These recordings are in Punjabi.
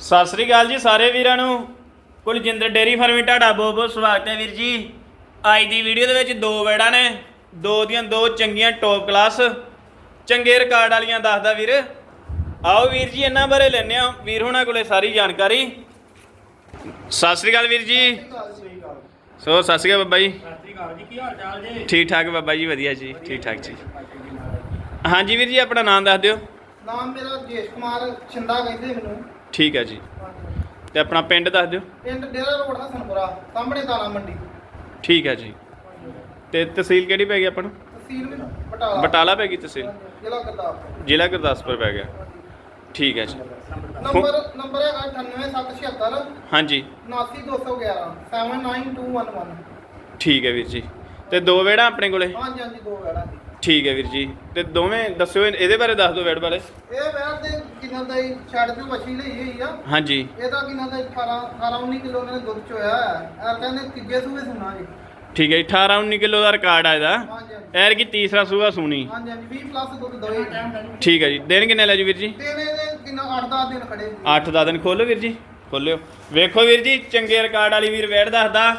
ਸਤਿ ਸ੍ਰੀ ਅਕਾਲ ਜੀ ਸਾਰੇ ਵੀਰਾਂ ਨੂੰ। ਕੁਲਜਿੰਦਰ ਡੇਰੀ ਫਾਰਮੀ ਤੁਹਾਡਾ ਬਹੁਤ ਬਹੁਤ ਸਵਾਗਤ ਹੈ ਵੀਰ ਜੀ। ਅੱਜ ਦੀ ਵੀਡੀਓ ਦੇ ਵਿੱਚ ਦੋ ਵੈੜਾਂ ਨੇ। ਦੋ ਦੀਆਂ ਦੋ ਚੰਗੀਆਂ ਟੌਪ ਕਲਾਸ ਚੰਗੇ ਰਿਕਾਰਡ ਵਾਲੀਆਂ ਦੱਸਦਾ ਵੀਰ। ਆਓ ਵੀਰ ਜੀ, ਇਹਨਾਂ ਬਾਰੇ ਲੈਣੇ ਆ ਵੀਰ ਹੁਣਾਂ ਕੋਲੇ ਸਾਰੀ ਜਾਣਕਾਰੀ। ਸਤਿ ਸ੍ਰੀ ਅਕਾਲ ਵੀਰ ਜੀ। ਸੋ ਸਤਿ ਸ੍ਰੀ ਅਕਾਲ ਬਾਬਾ ਜੀ ਸਤਿ ਸ਼੍ਰੀ ਅਕਾਲ ਜੀ ਕੀ ਹਾਲ ਚਾਲ ਜੀ। ਠੀਕ ਠਾਕ ਬਾਬਾ ਜੀ, ਵਧੀਆ ਜੀ, ਠੀਕ ਠਾਕ ਜੀ। ਹਾਂਜੀ ਵੀਰ ਜੀ, ਆਪਣਾ ਨਾਮ ਦੱਸ ਦਿਓ। ਨਾਮ ਮੇਰਾ ਜੇਸ਼ ਕੁਮਾਰ ਛਿੰਦਾ ਕਹਿੰਦੇ ਮੈਨੂੰ। ਠੀਕ ਹੈ ਜੀ। ਤੇ ਆਪਣਾ ਪਿੰਡ ਦੱਸ ਦਿਓ। ਪਿੰਡ ਡੇਰਾ ਰੋਡ ਹਸਨਪੁਰਾ ਸਾਹਮਣੇ ਦਾਣਾ ਮੰਡੀ। ਠੀਕ ਹੈ ਜੀ। ਤੇ ਤਹਿਸੀਲ ਕਿਹੜੀ ਪੈ ਗਈ ਆਪਾਂ ਨੂੰ? ਤਹਿਸੀਲ ਵੀ ਬਟਾਲਾ। ਬਟਾਲਾ ਪੈ ਗਈ ਤਹਿਸੀਲ? ਜ਼ਿਲ੍ਹਾ ਗੁਰਦਾਸਪੁਰ। ਜ਼ਿਲ੍ਹਾ ਗੁਰਦਾਸਪੁਰ ਪੈ ਗਿਆ। ਠੀਕ ਹੈ ਜੀ। ਨੰਬਰ ਨੰਬਰ ਹੈਗਾ 98776 ਹਾਂਜੀ। 79211 79211 ਠੀਕ ਹੈ ਵੀਰ ਜੀ। ਤੇ ਦੋ ਵੇੜਾ ਆਪਣੇ ਕੋਲੇ? ਹਾਂਜੀ ਹਾਂਜੀ ਦੋ ਵੈੜਾਂ। ਠੀਕ ਹੈ ਵੀਰ ਜੀ। ਤੇ ਦੋਵੇਂ ਦੱਸਿਓ ਇਹਦੇ ਬਾਰੇ ਦੱਸ ਦਿਓ ਵੇੜ ਬਾਰੇ। ਇਹ ਵੈੜ ਦੇ ਕਿੰਨਾ ਦਾ ਹੀ ਛੱਡ ਦੀ ਵਛੀ ਲਈ ਹੋਈ ਆ। ਹਾਂਜੀ। ਇਹਦਾ ਕਿੰਨਾ ਦਾ? 18 18 19 ਕਿਲੋ ਨੇ ਦੁੱਧ ਚੋਇਆ ਹੈ ਇਹ ਕਹਿੰਦੇ ਤੀਜੇ ਸੂਏ ਸੁਣਾ ਜੀ। ਠੀਕ ਹੈ ਜੀ 18 19 ਕਿਲੋ ਦਾ ਰਿਕਾਰਡ ਆ ਇਹਦਾ। ਹਾਂਜੀ ਹਾਂਜੀ। ਐਰ ਕੀ ਤੀਸਰਾ ਸੂਆ ਸੁਣੀ। ਹਾਂਜੀ ਹਾਂਜੀ 20 ਪਲੱਸ ਦੁੱਧ ਦੋਈ ਠੀਕ ਹੈ ਜੀ। ਦਿਨ ਕਿੰਨੇ ਲੈ ਜੀ ਵੀਰ ਜੀ? ਦਿਨ ਇਹਦੇ ਕਿੰਨਾ? 8-10 ਦਿਨ ਖੜੇ 8-10 ਦਿਨ ਖੋਲੋ ਵੀਰ ਜੀ। ਖੋਲਿਓ ਵੇਖੋ ਵੀਰ ਜੀ ਚੰਗੇ ਰਿਕਾਰਡ ਵਾਲੀ ਵੀਰ ਵੈੜ ਦੱਸਦਾ।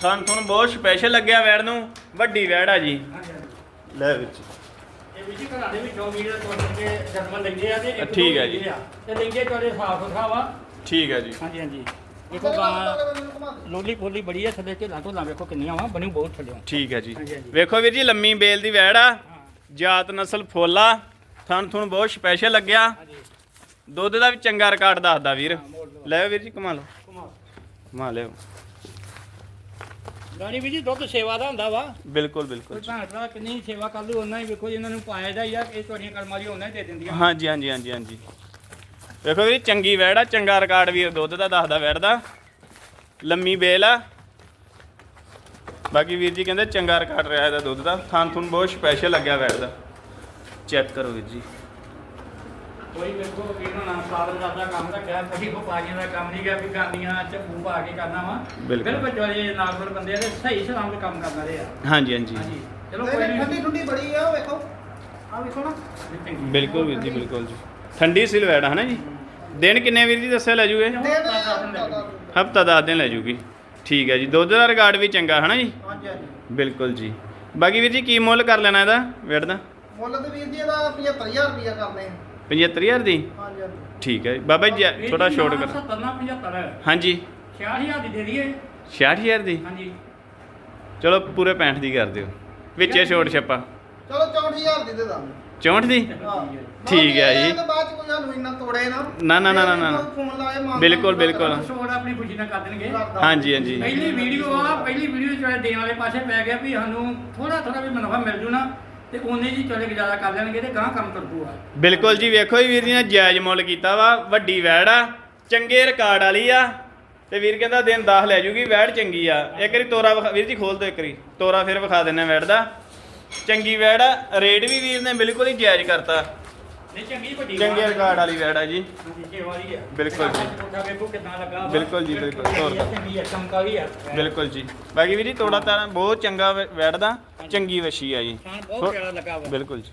ਤੁਹਾਨੂੰ ਤੁਹਾਨੂੰ ਬਹੁਤ ਸਪੈਸ਼ਲ ਲੱਗਿਆ ਵੈੜ ਨੂੰ। ਵੱਡੀ ਵੈੜ ਆ ਜੀ। ਲੈ ਜੀ ਇਹ ਵੀ ਜੀ ਘਰਾਂ ਦੇ ਵਿੱਚੋਂ ਵੀਰ ਕੋਲ ਕੇ ਜਨਮ ਲੈਂਦੇ ਆ ਤੇ ਇੱਕ ਠੀਕ ਹੈ ਜੀ। ਤੇ ਲੈਂਦੇ ਤੁਹਾਡੇ ਸਾਫ਼ ਸੁਥਰਾ ਵਾ। ਠੀਕ ਹੈ ਜੀ। ਹਾਂਜੀ ਹਾਂਜੀ। ਦੇਖੋ ਗਾਂ ਲੋਲੀ ਪੋਲੀ ਬੜੀ ਹੈ ਥੱਲੇ ਝੇਲਾਂ ਤੋਂ ਵੇਖੋ ਕਿੰਨੀਆਂ ਵਾ ਬਣੀ ਬਹੁਤ ਥੱਲੇ ਠੀਕ ਹੈ ਜੀ। ਹਾਂਜੀ, ਹਾਂਜੀ। ਵੇਖੋ ਵੀਰ ਜੀ ਲੰਮੀ ਬੇਲ ਦੀ ਵੈੜ ਆ। ਜਾਤ ਨਸਲ ਫੋਲਾ ਤੁਹਾਨੂੰ ਤੁਹਾਨੂੰ ਬਹੁਤ ਸਪੈਸ਼ਲ ਲੱਗਿਆ। ਹਾਂਜੀ। ਦੁੱਧ ਦਾ ਵੀ ਚੰਗਾ ਰਿਕਾਰਡ ਦੱਸਦਾ ਵੀਰ। ਲੈ ਵੀਰ ਜੀ ਕਮਾ ਲਓ। ਘੁਮਾਓ। ਕਮਾ ਲਿਓ। ਗਾੜੀ ਵੀ ਜੀ ਦੁੱਧ ਸੇਵਾ ਦਾ ਹੁੰਦਾ ਵਾ। ਬਿਲਕੁਲ ਬਿਲਕੁਲ। ਭੈਣ ਭਰਾ ਕਿੰਨੀ ਸੇਵਾ ਕਰ ਲੂ ਉਹਨਾਂ ਹੀ ਵੇਖੋ ਇਹਨਾਂ ਨੂੰ ਪਾਇਆ ਦਾ ਯਾਰ ਇਹ ਤੁਹਾਡੀਆਂ ਕਰਮਾਂ ਦੀ ਉਹਨਾਂ ਹੀ ਦੇ ਦਿੰਦੀਆਂ। ਹਾਂਜੀ ਹਾਂਜੀ ਹਾਂਜੀ ਹਾਂਜੀ। ਵੇਖੋ ਵੀਰ ਚੰਗੀ ਵੈੜ ਆ ਚੰਗਾ ਰਿਕਾਰਡ ਵੀਰ ਦੁੱਧ ਦਾ ਦੱਸਦਾ ਵੈੜ ਦਾ। ਲੰਮੀ ਬੇਲ ਆ। ਬਾਕੀ ਵੀਰ ਜੀ ਕਹਿੰਦੇ ਚੰਗਾ ਰਿਕਾਰਡ ਰਿਹਾ ਇਹਦਾ ਦੁੱਧ ਦਾ। ਥਾਂ ਤੁਹਾਨੂੰ ਬਹੁਤ ਸਪੈਸ਼ਲ ਲੱਗਿਆ ਵੈੜ ਦਾ। ਚੈੱਕ ਕਰੋ ਵੀਰ ਜੀ। ਕੋਈ ਵੇਖੋ ਇਹਨਾਂ ਨਾਲ ਸਾਲ ਕਰਦਾ ਕੰਮ ਰੱਖਿਆ ਕੋਈ ਵਪਾਰੀਆਂ ਦਾ ਕੰਮ ਨਹੀਂ ਗਿਆ ਵੀ ਗਾਂਦੀਆਂ ਝੱਬੂ ਪਾ ਕੇ ਕਰਨਾ ਵਾ। ਬਿਲਕੁਲ। ਬਿਲਕੁਲ ਜਿਹੜੇ ਨਾਰਮਲ ਬੰਦੇ ਆ ਤੇ ਸਹੀ ਸਲਾਮਤ ਕੰਮ ਕਰਨ ਆ ਹਾਂਜੀ ਹਾਂਜੀ। ਹਾਂਜੀ। ਚਲੋ ਕੋਈ ਨਹੀਂ ਠੰਡੀ ਠੰਡੀ ਬੜੀ ਆ ਉਹ ਵੇਖੋ। ਆ ਵੇਖੋ ਨਾ। ਬਿਲਕੁਲ ਵੀਰ ਜੀ ਬਿਲਕੁਲ ਜੀ। ਠੰਡੀ ਸਿਲ ਵੈੜ ਆ ਹਨਾ ਜੀ? ਦਿਨ ਕਿੰਨੇ ਵੀਰ ਜੀ ਦੱਸਿਆ ਲੈ ਜੂਗੇ? ਦੇ ਦੇ ਹਫਤਾ ਦਸ ਦਿਨ। ਲੈ ਜੂਗੀ। ਠੀਕ ਹੈ ਜੀ। ਦੁੱਧ ਦਾ ਰਿਕਾਰਡ ਵੀ ਚੰਗਾ ਹਨਾ ਜੀ? ਹਾਂਜੀ ਹਾਂਜੀ। ਬਿਲਕੁਲ ਜੀ। ਬਾਕੀ ਵੀਰ ਜੀ ਕੀ ਮੁੱਲ ਕਰ ਲੈਣਾ ਇਹਦਾ ਵੈੜ ਦਾ? ਮੁੱਲ ਤੇ ਵੀਰ ਜੀ ਇਹਦਾ 75000 ਰੁਪਇਆ ਕਰਦੇ ਆ। 75000 ਦੀ? ਹਾਂਜੀ ਹਾਂਜੀ। ਠੀਕ ਹੈ ਜੀ। ਬਾਬਾ ਜੀ ਥੋੜਾ ਸ਼ੋਰਟ ਕਰ। 70 ਨਾ 75 ਹਾਂਜੀ। 66000 ਦੀ ਦੇ ਦਈਏ। 66000 ਦੀ? ਹਾਂਜੀ। ਚਲੋ ਪੂਰੇ 65 ਦੀ ਕਰ ਦਿਓ। ਵਿੱਚੇ ਛੋਟ ਛੱਪਾ। ਚਲੋ 64000 ਦੀ ਦੇ ਦਾਂਗੇ। 64 ਦੀ? ਹਾਂ। ਠੀਕ ਹੈ ਜੀ। ਇਹਦੇ ਬਾਅਦ ਚ ਕੋਈ ਸਾਨੂੰ ਇੰਨਾ ਤੋੜੇ ਨਾ। ਨਾ, ਨਾ, ਨਾ, ਨਾ, ਨਾ। ਕੋਈ ਫੋਨ ਲਾਏ ਮਾਂ ਬਿਲਕੁਲ, ਬਿਲਕੁਲ। ਸੋੜ ਆਪਣੀ ਖੁਸ਼ੀ ਨਾਲ ਕਰ ਦੇਣਗੇ। ਹਾਂਜੀ ਹਾਂਜੀ। ਪਹਿਲੀ ਵੀਡੀਓ ਆ ਪਹਿਲੀ ਵੀਡੀਓ ਚ ਦੇਣ ਵਾਲੇ ਪਾਸੇ ਪੈ ਗਿਆ ਵੀ ਸਾਨੂੰ ਥੋੜਾ ਥੋੜਾ ਵੀ ਮੁਨਾਫਾ ਮਿਲ ਜੂ ਨਾ। ਤੇ ਉਹਨੇ ਜੀ ਚਲੇ ਗੁਜ਼ਾਰਾ ਕਰ ਲੈਣਗੇ ਤੇ ਗਾਂ ਕੰਮ ਤੁਰਪੂਗਾ ਬਿਲਕੁਲ ਜੀ, ਵੇਖੋ ਜੀ ਵੀਰ ਜੀ ਨੇ ਜਾਇਜ਼ ਮੁੱਲ ਕੀਤਾ ਵਾ, ਵੱਡੀ ਵੈੜ ਆ, ਚੰਗੇ ਰਿਕਾਰਡ ਵਾਲੀ ਆ, ਤੇ ਵੀਰ ਕਹਿੰਦਾ ਦਿਨ 10 ਲੈ ਜੂਗੀ, ਵੈੜ ਚੰਗੀ ਆ। ਇੱਕ ਵਾਰੀ ਤੋਰਾ ਵਿਖਾ- ਵੀਰ ਜੀ ਖੋਲ ਦਿਓ ਇੱਕ ਵਾਰੀ, ਤੋਰਾ ਫਿਰ ਵਿਖਾ ਦਿੰਨੇ ਵੈੜ ਦਾ। ਚੰਗੀ ਵੈੜ ਆ, ਰੇਟ ਵੀ ਵੀਰ ਨੇ ਬਿਲਕੁਲ ਹੀ ਜਾਇਜ਼ ਕਰਤਾ। ਨਹੀਂ ਚੰਗੀ ਵੱਡੀ ਚੰਗੇ ਰਿਕਾਰਡ ਵਾਲੀ ਵੈੜ ਆ ਜੀ। ਵਾਲੀ ਆ। ਬਿਲਕੁਲ ਜੀ। ਕੋਠਾ ਵੇਖੋ ਕਿੰਨਾ ਲੱਗਾ। ਵਾ। ਬਿਲਕੁਲ ਜੀ, ਬਿਲਕੁਲ। ਚੰਗੀ ਆ, ਚੰਗੀ ਆ ਚਮਕਾ ਵੀ ਆ। ਬਿਲਕੁਲ ਜੀ। ਬਾਕੀ ਵੀਰ ਜੀ ਤੋੜਾ ਤਾਰਾ ਬਹੁਤ ਚੰਗਾ ਵੈ- ਵੈੜ ਦਾ ਚੰਗੀ ਵਸ਼ੀ ਆ ਜੀ। ਥਾਂ ਬਹੁਤ ਪਿਆਰਾ ਲੱਗਾ ਵਾ। ਬਿਲਕੁਲ ਜੀ।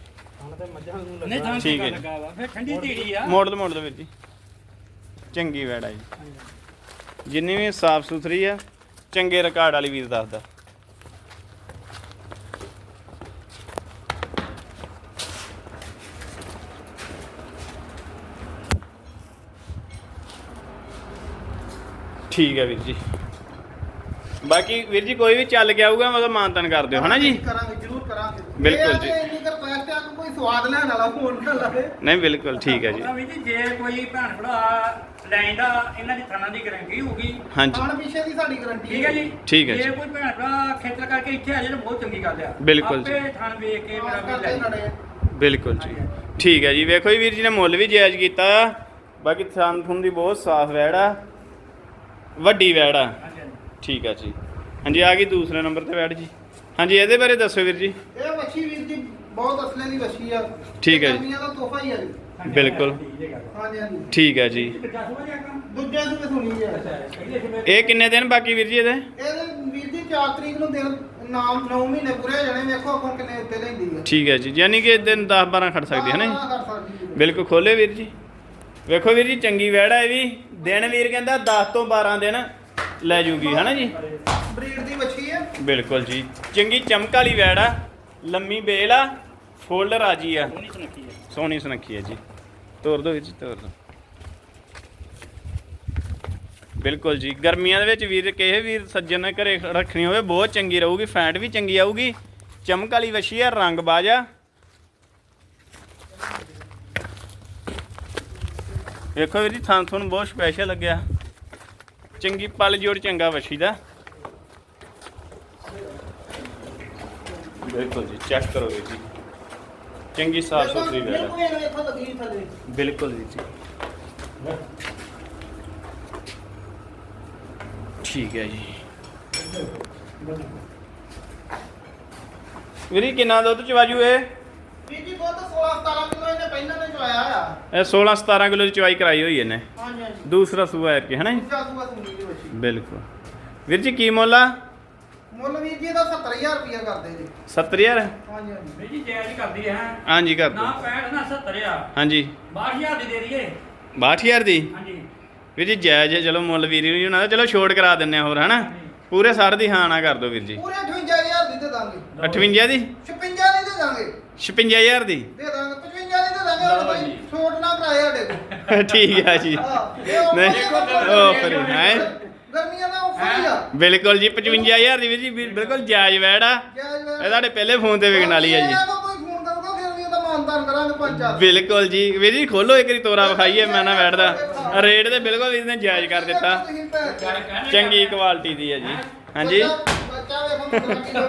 ਨਹੀਂ ਥਾਂ ਠੀਕ ਹੈ ਚੰਗਾ ਜੀ। ਲੱਗਾ ਵਾ। ਫਿਰ ਠੰਡੀ ਧੀੜੀ ਆ। ਮੋੜ ਦੋ ਮੋੜ ਦੋ ਵੀਰ ਜੀ। ਚੰਗੀ ਵੈੜ ਆ ਜੀ। ਜਿੰਨੀ ਵੀ ਸਾਫ਼ ਸੁਥਰੀ ਆ ਚੰਗੇ ਰਿਕਾਰਡ ਵਾਲੀ ਵੀਰ ਦੱਸਦਾ। ਠੀਕ ਹੈ ਵੀਰ ਜੀ। ਬਾਕੀ ਵੀਰ ਜੀ ਕੋਈ ਵੀ ਚੱਲ ਗਿਆ ਆਊਗਾ ਮਤਲਬ ਮਾਨਤਨ ਕਰ ਦਿਓ ਹਨਾ ਜੀ? ਕਰਾਂਗੇ ਜ਼ਰੂਰ ਕਰਾਂਗੇ। ਬਿਲਕੁਲ ਜੀ। ਇਹ ਇੰਨੀ ਕਰ ਰਿਕੁਐਸਟ ਆ ਕਿ ਕੋਈ ਸਵਾਦ ਲੈਣ ਵਾਲਾ ਫੋਨ ਨਾ ਲਾਵੇ। ਨਹੀਂ ਬਿਲਕੁਲ ਠੀਕ ਹੈ ਜੀ। ਉਹਦਾ ਵੀ ਜੀ ਜੇ ਕੋਈ ਭੈਣ ਭਰਾ ਲੈਣ ਦਾ ਇਹਨਾਂ ਦੀ ਥਾਣਾ ਦੀ ਗਾਰੰਟੀ ਹੋਊਗੀ। ਹਾਂਜੀ। ਖਾਣ ਪਿੱਛੇ ਦੀ ਸਾਡੀ ਗਾਰੰਟੀ ਠੀਕ ਹੈ ਜੀ। ਠੀਕ ਹੈ ਜੇ। ਜੀ। ਕੋਈ ਭੈਣ ਭਰਾ ਖੇਤਰ ਕਰਕੇ ਇੱਥੇ ਆ ਜਾਏ ਤਾਂ ਬਹੁਤ ਚੰਗੀ ਗੱਲ ਆ। ਬਿਲਕੁਲ ਜੀ। ਆਪੇ ਥਾਣ ਵੇਖ ਕੇ ਮੇਰਾ ਵੀ ਲੈ ਕਰਦੇ ਜਾਓ। ਨੜੇ। ਬਿਲਕੁਲ ਜੀ। ਠੀਕ ਹੈ ਜੀ। ਵੇਖੋ ਜੀ ਵੀਰ ਜੀ ਨੇ ਮੁੱਲ ਵੀ ਜਾਇਜ਼ ਕੀਤਾ ਬਾਕੀ ਥਾਨ ਥੁਨ ਦੀ ਬਹੁਤ ਸਾਫ਼ ਵੈੜ ਆ। ਵੱਡੀ ਵੈੜ ਆ। ਹਾਂਜੀ, ਹਾਂਜੀ। ਠੀਕ ਹੈ ਜੀ। ਹਾਂਜੀ ਆ ਗਈ ਦੂਸਰੇ ਨੰਬਰ ਤੇ ਵੈੜ ਜੀ। ਹਾਂਜੀ ਇਹਦੇ ਬਾਰੇ ਦੱਸੋ ਵੀਰ ਜੀ। ਇਹ ਵੱਛੀ ਵੀਰ ਜੀ ਬਹੁਤ ਅਸਲੇ ਦੀ ਵੱਛੀ ਆ। ਠੀਕ ਹੈ ਜੀ। ਗਰਮੀਆਂ ਦਾ ਤੋਹਫਾ ਹੀ ਆ ਜੀ। ਬਿਲਕੁਲ। ਠੀਕ। ਹਾਂਜੀ ਹਾਂਜੀ। ਜੀ। ਆ ਕੰਮ? ਦੂਜੇ ਸੂਏ ਸੁਣੀ ਆ। ਇਹ ਕਿੰਨੇ ਦਿਨ ਬਾਕੀ ਵੀਰ ਜੀ ਇਹਦੇ? ਇਹਦੇ ਵੀਰ ਜੀ 4 ਤਰੀਕ ਨੂੰ ਦਿਨ ਨਾਮ 9 ਮਹੀਨੇ ਪੂਰੇ ਹੋ ਜਾਣੇ। ਵੇਖੋ ਆਪਾਂ ਕਿੰਨੇ ਉੱਤੇ ਲੈਂਦੀ ਆ। ਠੀਕ ਹੈ ਜੀ। ਯਾਨੀ ਕਿ ਦਿਨ 10 12 ਖੜ ਸਕਦੀ ਹੈ ਨਾ ਜੀ? ਹਾਂ, ਕਰ ਸਕਦੀ ਜੀ। ਬਿਲਕੁਲ ਖੋਲੇ ਵੀਰ ਜੀ। ਵੇਖੋ ਵੀਰ ਜੀ ਚੰਗੀ ਵੈੜ ਆ ਇਹ ਵੀ। ਦਿਨ ਵੀਰ ਕਹਿੰਦਾ 10 ਤੋਂ 12 ਦਿਨ ਲੈ ਜੂਗੀ ਹਨਾ ਜੀ? ਬਰੀਡ ਦੀ ਵੱਛੀ ਹੈ ਬਿਲਕੁਲ ਜੀ। ਚੰਗੀ ਚਮਕ ਵਾਲੀ ਵੈੜ ਆ ਲੰਮੀ ਬੇਲ ਆ ਫੁੱਲ ਰਾਜੀ ਆ। ਸੋਹਣੀ ਸੁਨੱਖੀ ਹੈ ਸੋਹਣੀ ਸੁਨੱਖੀ ਹੈ ਜੀ। ਤੋਰ ਦੋ ਵੀਰ ਜੀ ਤੋਰ ਦੋ। ਬਿਲਕੁਲ ਜੀ। ਗਰਮੀਆਂ ਦੇ ਵਿੱਚ ਵੀਰ ਕਿਸੇ ਵੀਰ ਸੱਜਣ ਨੇ ਘਰੇ ਰੱਖਣੀ ਹੋਵੇ ਬਹੁਤ ਚੰਗੀ ਰਹੂਗੀ ਫੈਟ ਵੀ ਚੰਗੀ ਆਊਗੀ। ਚਮਕ ਵਾਲੀ ਵਛੀ ਆ ਰੰਗ ਬਾਜਾ ਵੇਖੋ ਵੀਰ ਜੀ, ਥਾਂ ਤੁਹਾਨੂੰ ਬਹੁਤ ਸਪੈਸ਼ਲ ਲੱਗਿਆ। ਚੰਗੀ ਪਲ ਜੋੜ ਚੰਗਾ ਵਛੀ ਦਾ। ਬਿਲਕੁਲ ਜੀ ਚੈੱਕ ਕਰੋ ਵੀਰ ਜੀ। ਚੰਗੀ ਸਾਫ਼ ਸੁਥਰੀ ਵੈੜ ਬਿਲਕੁਲ ਜੀ ਜੀ। ਠੀਕ ਹੈ ਜੀ। ਵੀਰੇ ਕਿੰਨਾ ਦੁੱਧ ਚਵਾਜੂ ਇਹ? ਵੀਰ ਜੀ, ਦੁੱਧ 16 17 ਨੇ ਚੋਇਆ ਆ ਇਹ 16 17 ਕਿਲੋ ਦੀ ਚਵਾਈ ਕਰਾਈ ਹੋਈ ਇਹਨੇ। ਹਾਂਜੀ ਹਾਂਜੀ। ਦੂਸਰਾ ਸੂਆ ਹੈ ਕਿ ਹਨਾ ਜੀ? ਦੂਜਾ ਸੂਆ ਸੁਣੀ ਦੀ ਵੱਛੀ ਬਿਲਕੁਲ। ਵੀਰ ਜੀ ਕੀ ਮੁੱਲ ਆ? ਮੁੱਲ ਵੀਰ ਜੀ ਇਹਦਾ 70000 ਰੁਪਇਆ ਕਰਦੇ ਜੀ 70000 ਹਾਂਜੀ ਹਾਂਜੀ। ਨਹੀਂ ਜੀ ਜਾਇਜ਼ ਕਰਦੀ ਹੈ। ਹਾਂਜੀ ਕਰ ਨਾ ਦੋ 65 ਨਾ 70 ਆ ਹਾਂਜੀ। 62000 ਦੀ ਦੇ ਦਈਏ। 62000 ਦੀ? ਹਾਂਜੀ। ਵੀਰ ਜੀ ਜਾਇਜ਼ ਹੈ। ਚਲੋ ਮੁੱਲ ਵੀਰ ਜੀ ਉਹਨਾਂ ਦਾ। ਚਲੋ ਛੋਟ ਕਰਾ ਦਿੰਨੇ ਆ ਹੋਰ ਹਨਾ ਪੂਰੇ 60 ਦੀ ਹਾਂ ਨਾ ਕਰ ਦੋ ਵੀਰ ਜੀ। ਪੂਰੇ 58000 ਦੀ ਦੇ ਦਾਂਗੇ। 58 ਦੀ? 56 ਦੀ ਦੇ ਦਾਂਗੇ। 56000 ਦੀ ਦੇ ਦਾਂਗੇ 55 ਦੀ? ਦੇ ਦਾਂਗੇ। ਹੁਣ ਲਓ ਭਾਈ ਜੀ। ਛੋਟ ਨਾ ਕਰਾਏ ਸਾਡੇ ਕੋਲ। ਠੀਕ ਆ ਜੀ। ਹਾਂ ਇਹ ਨਹੀਂ, ਉਹ ਫਿਰ ਹੈ। ਗਰਮੀਆਂ ਦਾ ਆਫਰ ਹੀ ਆ। ਬਿਲਕੁਲ ਜੀ 55000 ਦੀ ਵੀਰ ਜੀ ਬਿਲ- ਬਿਲਕੁਲ ਜਾਇਜ਼ ਵੈੜ ਆ। ਜਾਇਜ਼ ਇਹ ਤੁਹਾਡੇ ਪਹਿਲੇ ਫੋਨ ਤੇ ਵਿਕਣ ਵਾਲੀ ਆ ਜੀ। ਇਹ ਕੋਈ ਫੋਨ ਕਰੂਗਾ ਫਿਰ ਵੀ ਉਹਦਾ ਮਾਨਦਾਨ ਕਰਾਂਗੇ ਪੰਜ ਚਾਰ। ਬਿਲਕੁਲ ਜੀ ਵੀਰ ਜੀ ਖੋਲੋ ਇੱਕ ਵਾਰੀ ਤੋਰਾ ਵਿਖਾਈਏ ਮੈਂ ਨਾ ਵੈੜ ਦਾ। ਰੇਟ ਤੇ ਬਿਲਕੁਲ ਵੀਰ ਨੇ ਜਾਇਜ਼ ਕਰ ਦਿੱਤਾ। ਚੰਗੀ ਕੁਆਲਿਟੀ ਦੀ ਹੈ ਜੀ। ਹਾਂਜੀ। ਬੱਚਾ ਵੇਖੋ ਕਿੰਨਾ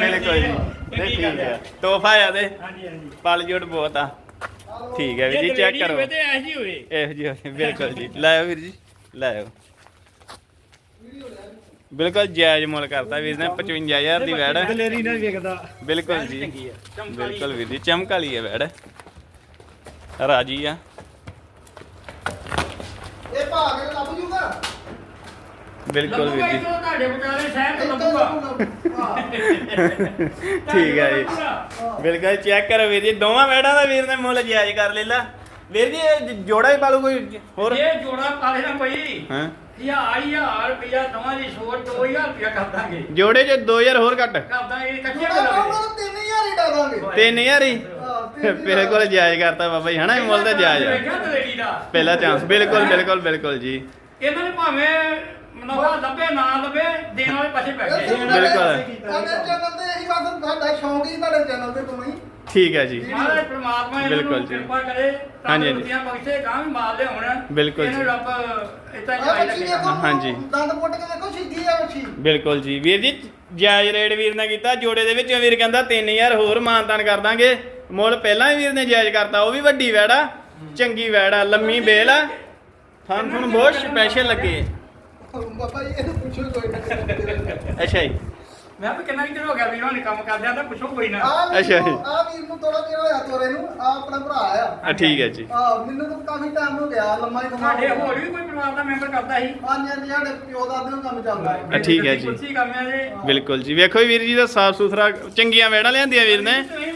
ਬਿਲਕੁਲ ਜੀ ਨਹੀਂ ਠੀਕ ਹੈ? ਤੋਹਫਾ ਆ ਤੇ ਹਾਂਜੀ ਹਾਂਜੀ। ਪਲ ਜੋੜ ਬਹੁਤ ਆ। ਠੀਕ ਹੈ ਵੀਰ ਜੀ ਚੈੱਕ ਕਰੋ। ਤੇ ਐ ਜੀ ਹੋਵੇ। ਇਹੋ ਜੀ ਹੋਏ, ਬਿਲਕੁਲ ਜੀ। ਲੈ ਆਓ ਵੀਰ ਜੀ ਲੈ ਆਓ ਬਿਲਕੁਲ ਜਾਇਜ਼ ਮੁੱਲ ਕਰਤਾ ਵੀਰ ਨੇ 55000 ਦੀ ਵੈੜ। ਦਲੇਰੀ ਨਾਲ ਵੇਖਦਾ। ਬਿਲਕੁਲ ਜੀ। ਬਿਲਕੁਲ ਵੀਰ ਜੀ ਚਮਕ ਵਾਲੀ ਹੈ ਵੈੜ। ਰਾਜੀ ਆ। ਇਹ ਭਾਗ ਕੇ ਲੱਭ ਜੂਗਾ? ਬਿਲਕੁਲ ਵੀਰ ਜੀ। ਤੁਹਾਡੇ ਵਿਚਾਰੇ ਸ਼ਹਿਰ ਤੋਂ ਲੱਭੂਗਾ ਠੀਕ ਹੈ ਜੀ। ਬਿਲਕੁਲ ਚੈੱਕ ਕਰੋ ਵੀਰ ਜੀ ਦੋਵਾਂ ਵੈੜਾਂ ਦਾ ਵੀਰ ਨੇ ਮੁੱਲ ਜਾਇਜ਼ ਕਰ ਲੈਲਾ ਵੀਰ ਜੀ ਇਹ ਜੋੜਾ ਹੀ ਪਾਲੂ ਕੋਈ ਹੋਰ। ਇਹ ਜੋੜਾ ਪਾਲੇ ਨਾ ਕੋਈ ਹਾਂ। ਹਜ਼ਾਰ ਹਜ਼ਾਰ ਰੁਪਇਆ ਦਵਾਂ ਦੀ ਸੋਚ 2000 ਰੁਪਇਆ ਕਰ ਦਾਂਗੇ। ਜੋੜੇ ਚ 2000 ਹੋਰ ਘੱਟ। ਕਰ ਦਾਂਗੇ ਕੱਚੇ ਤਾਂ 3000 ਹੀ ਡਾ ਦਾਂਗੇ 3000 ਹੀ? ਹਜ਼ਾਰ। ਬਿਲਕੁਲ ਜਾਇਜ਼ ਕਰਤਾ ਬਾਬਾ ਜੀ ਹਨਾ? ਇਹ ਮੁੱਲ ਤਾਂ ਜਾਇਜ਼ ਪਹਿਲਾ ਚਾਂਸ ਬਿਲਕੁਲ ਬਿਲਕੁਲ ਬਿਲਕੁਲ ਜੀ। ਇਹਨਾਂ ਨੇ ਭਾਵੇਂ ਮੁਨਾਫਾ ਲੱਭੇ ਨਾ ਲੱਭੇ ਦੇਣ ਵਾਲੇ ਪਾਸੇ ਪੈ ਇਹ ਗਏ। ਤਾਂ ਬਿਲਕੁਲ। ਸਾਡੇ ਚੈਨਲ ਤੇ ਇਹੀ ਬਸ ਸਾਡਾ ਸ਼ੌਂਕ ਹੀ ਤੁਹਾਡੇ ਚੈਨਲ ਤੇ ਤੋਂ ਹੀ। ਠੀਕ ਹੈ ਜੀ। ਮਹਾਰਾਜ ਪ੍ਰਮਾਤਮਾ ਇਹਨਾਂ ਬਿਲਕੁਲ ਨੂੰ ਜੀ। ਕਿਰਪਾ ਕਰੇ ਹਾਂਜੀ, ਹਾਂਜੀ। ਤੰਦਰੁਸਤੀਆਂ ਬਖਸ਼ੇ ਗਾਂ ਵੀ ਮਾਰ ਲਿਆਉਣ। ਬਿਲਕੁਲ ਇਹਨੂੰ ਜੀ। ਰੱਬ ਇਤਾਂ ਆ ਜਾਈ ਰੱਖੇ। ਦੇਖੋ ਹਾਂਜੀ। ਦੰਦ ਪੁੱਟ ਕੇ ਦੇਖੋ ਸਿੱਧੀ ਆ ਬੱਚੀ ਬਿਲਕੁਲ ਜੀ। ਵੀਰ ਜੀ ਜਾਇਜ਼ ਰੇਟ ਵੀਰ ਨੇ ਕੀਤਾ। ਜੋੜੇ ਦੇ ਵਿੱਚ ਵੀਰ ਕਹਿੰਦਾ 3000 ਹੋਰ ਮਾਨਤਾਨ ਕਰ ਦਾਂਗੇ। ਮੁੱਲ ਪਹਿਲਾਂ ਹੀ ਵੀਰ ਨੇ ਜਾਇਜ਼ ਕਰਤਾ ਉਹ ਵੀ ਵੱਡੀ ਵੈੜਾ ਚੰਗੀ ਵੈੜਾ ਲੰਮੀ ਬੇਲ ਆ। ਥਾਂ ਤੁਹਾਨੂੰ ਬਹੁਤ ਸਪੈਸ਼ਲ ਲੱਗੇ। ਬਾਬਾ ਜੀ ਇਹਨੂੰ ਪੁੱਛੋ ਕੋਈ ਨਾ। ਅੱਛਾ ਜੀ। ਮੈਂ ਵੀ ਕਿੰਨਾ ਕਿਤੇ ਹੋ ਗਿਆ ਵੀਰਾਂ ਨੇ ਕੰਮ ਕਰਦਿਆਂ ਤਾਂ ਪੁੱਛੋ ਕੋਈ ਨਾ। ਆ ਅੱਛਾ ਜੀ। ਆ ਵੀਰ ਨੂੰ ਥੋੜਾ ਜਿਹਾ ਹੋਇਆ ਤੋਰੇ ਨੂੰ ਆ ਆਪਣਾ ਭਰਾ ਆ। ਆ ਠੀਕ ਹੈ ਜੀ। ਆ ਮੈਨੂੰ ਤਾਂ ਕਾਫੀ ਟਾਈਮ ਹੋ ਗਿਆ ਲੰਮਾ ਹੀ ਕਮਾ ਸਾਡੇ ਹੋਰ ਵੀ ਕੋਈ ਪਰਿਵਾਰ ਦਾ ਮੈਂਬਰ ਕਰਦਾ ਸੀ? ਹਾਂਜੀ ਹਾਂਜੀ ਸਾਡੇ ਪਿਓ ਦਾ ਦਿਨ ਕੰਮ ਚੱਲਦਾ ਹੈ। ਆ, ਠੀਕ ਹੈ ਜੀ। ਕੁਰਸੀ ਕਰਮਿਆ ਜੇ। ਬਿਲਕੁਲ ਜੀ। ਵੇਖੋ ਵੀਰ ਜੀ ਦਾ ਸਾਫ਼ ਸੁਥਰਾ ਚੰਗੀਆਂ ਵੈੜਾਂ ਲਿਆਂਦੀਆਂ ਵੀਰ ਨੇ। ਤੁਸੀਂ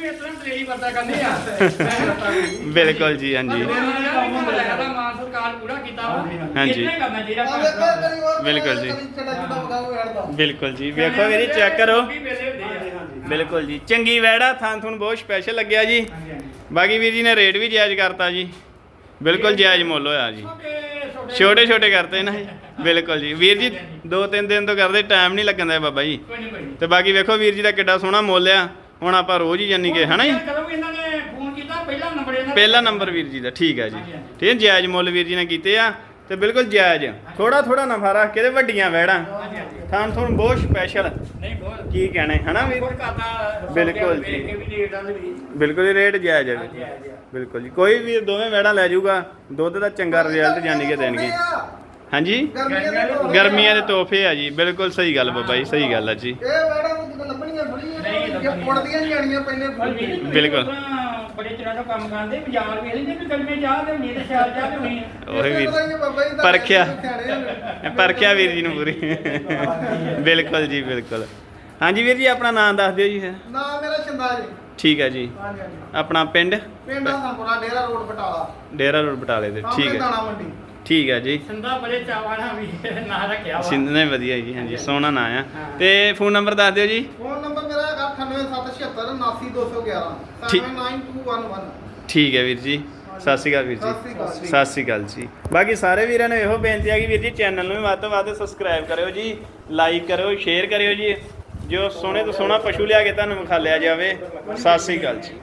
ਤੇਰੀ ਵਰਤਾ ਕਰਨੀ ਆ। ਮੈਂ ਦੱਸਾਂ ਵੀ। ਬਿਲਕੁਲ ਜੀ ਹਾਂਜੀ। ਮਾਨ ਸਰਕਾਰ ਪੂਰਾ ਕੀਤਾ ਵਾ। ਹਾਂਜੀ। ਕਰਨਾ। ਚਾਹੀਦਾ ਬਿਲਕੁਲ ਜੀ। ਬਿਲਕੁਲ ਜੀ ਵੇਖੋ ਵੀਰ ਜੀ ਚੈੱਕ ਕਰੋ। ਬਿਲਕੁਲ ਜੀ। ਚੰਗੀ ਵੈੜਾ ਥਾਂ ਤੁਹਾਨੂੰ ਬਹੁਤ ਸਪੈਸ਼ਲ ਲੱਗਿਆ ਜੀ। ਬਾਕੀ ਵੀਰ ਜੀ ਨੇ ਰੇਟ ਵੀ ਜਾਇਜ਼ ਕਰਤਾ ਜੀ। ਬਿਲਕੁਲ ਜਾਇਜ਼ ਮੁੱਲ ਹੋਇਆ ਜੀ। ਛੋਟੇ ਛੋਟੇ। ਕਰਤੇ ਨਾ ਜੀ। ਬਿਲਕੁਲ ਜੀ। ਵੀਰ ਜੀ ਦੋ ਤਿੰਨ ਦਿਨ ਤੋਂ ਕਰਦੇ ਟਾਈਮ ਨਹੀਂ ਲੱਗਣ ਦਾ ਬਾਬਾ ਜੀ। ਤੇ ਬਾਕੀ ਵੇਖੋ ਵੀਰ ਜੀ ਦਾ ਕਿੱਡਾ ਸੋਹਣਾ ਮੁੱਲ ਆ। ਹੁਣ ਆਪਾਂ ਰੋਜ਼ ਹੀ ਜਾਨੀ ਕਿ ਹਨਾ ਜੀ? ਕਦੋਂ ਵੀ ਇਹਨਾਂ ਨੇ ਫੋਨ ਕੀਤਾ ਪਹਿਲਾ ਨੰਬਰ ਇਹਨਾਂ ਦਾ। ਪਹਿਲਾ ਨੰਬਰ ਵੀਰ ਜੀ ਦਾ ਠੀਕ ਹੈ ਜੀ। ਠੀਕ ਹੈ ਜਾਇਜ਼ ਮੁੱਲ ਵੀਰ ਜੀ ਨੇ ਕੀਤੇ ਆ ਤੇ ਬਿਲਕੁਲ ਜਾਇਜ਼ ਥੋੜਾ ਥੋੜਾ ਨਫਾ ਰੱਖ ਕੇ ਤੇ ਵੱਡੀਆਂ ਵੈੜਾਂ। ਥਾਂ ਤੁਹਾਨੂੰ ਬਹੁਤ ਸਪੈਸ਼ਲ ਨਹੀਂ ਬਹੁਤ। ਕੀ ਕਹਿਣੇ ਹਨਾ ਵੀਰ? ਬਿਲਕੁਲ ਜੀ। ਕੇ ਵੀ ਰੇਟਾਂ ਦੇ ਵੀ ਬਿਲਕੁਲ ਹੀ ਰੇਟ ਜਾਇਜ਼ ਹੈ। ਬਿਲਕੁਲ ਜੀ। ਕੋਈ ਵੀ ਦੋਵੇਂ ਵੈੜਾਂ ਲੈ ਜਾਊਗਾ ਦੁੱਧ ਦਾ ਚੰਗਾ ਰਿਜ਼ਲਟ ਜਾਨੀ ਕੇ ਦੇਣਗੇ। ਹਾਂਜੀ? ਗਰਮੀਆਂ ਦੇ ਤੋੜੇ ਗਰਮੀਆਂ ਦੇ ਤੋਹਫੇ ਆ ਜੀ। ਬਿਲਕੁਲ ਸਹੀ ਗੱਲ ਬਾਬਾ ਜੀ ਸਹੀ ਗੱਲ ਆ ਜੀ। ਇਹ ਵੜਾਂ ਨੂੰ ਜਦੋਂ ਲੱਭਣੀਆਂ ਨਹੀਂ ਜਾਣੀਆਂ ਪਹਿਲੇ ਬਿਲਕੁਲ। ਬੜੇ ਚਿਰਾਂ ਤੋਂ ਕੰਮ ਕਰਦੇ ਬਾਜ਼ਾਰ ਵੇਲੇ ਨੇ ਵੀ ਗਰਮੇ ਚਾਹ ਤੇ ਨਹੀਂ ਤੇ ਸਿਆਲ ਚਾਹ ਤੇ ਹੋਣੀ ਆ। ਉਹੀ ਵੀਰ ਪਰਖਿਆ। ਵੀਰ ਜੀ ਨੂੰ ਪੂਰੀ। ਬਿਲਕੁਲ ਜੀ ਬਿਲਕੁਲ। ਹਾਂਜੀ ਵੀਰ ਜੀ ਆਪਣਾ ਨਾਮ ਦੱਸ ਦਿਓ ਜੀ ਫਿਰ। ਨਾ ਮੇਰਾ ਛੰਦਾ ਜੀ। ਠੀਕ ਹੈ ਜੀ। ਹਾਂਜੀ ਹਾਂਜੀ। ਆਪਣਾ ਪਿੰਡ? ਪਿੰਡ ਹਸਨਪੁਰਾ ਡੇਰਾ ਰੋਡ ਬਟਾਲਾ। ਡੇਰਾ ਰੋਡ ਬਟਾਲੇ ਦੇ ਸਾਹਮਣੇ ਠੀਕ ਹੈ। ਦਾਣਾ ਮੰਡੀ। ਠੀਕ ਹੈ ਜੀ। ਸੰਦਾ ਬੜੇ ਚਾਵਾਂ ਨਾਲ ਵੀ ਨਾਂ ਰੱਖਿਆ ਵਾ। ਸਿੰਧ ਨੇ ਵਧੀਆ ਜੀ ਹਾਂਜੀ ਸੋਹਣਾ ਨਾਂ ਆ। ਤੇ ਫੋਨ ਨੰਬਰ ਦੱਸ ਦਿਓ ਜੀ। ਫੋਨ ਨੰਬਰ ਮੇਰਾ ਹੈਗਾ 9876 79211 ਠੀਕ। 79211 ਠੀਕ ਹੈ ਵੀਰ ਜੀ। ਸਤਿ ਸ਼੍ਰੀ ਅਕਾਲ ਵੀਰ ਜੀ। ਸਤਿ ਸ਼੍ਰੀ ਅਕਾਲ ਜੀ। ਬਾਕੀ ਸਾਰੇ ਵੀਰਾਂ ਨੂੰ ਇਹੋ ਬੇਨਤੀ ਹੈ ਕਿ ਵੀਰ ਜੀ ਚੈਨਲ ਨੂੰ ਵੀ ਵੱਧ ਤੋਂ ਵੱਧ ਸਬਸਕ੍ਰਾਈਬ ਕਰਿਓ ਜੀ ਲਾਈਕ ਕਰਿਓ ਸ਼ੇਅਰ ਕਰਿਓ ਜੀ। ਜੋ ਸੋਹਣੇ ਤੋਂ ਸੋਹਣਾ ਪਸ਼ੂ ਲਿਆ ਕੇ ਤੁਹਾਨੂੰ ਵਿਖਾ ਲਿਆ ਜਾਵੇ। ਸਤਿ ਸ਼੍ਰੀ ਅਕਾਲ ਜੀ।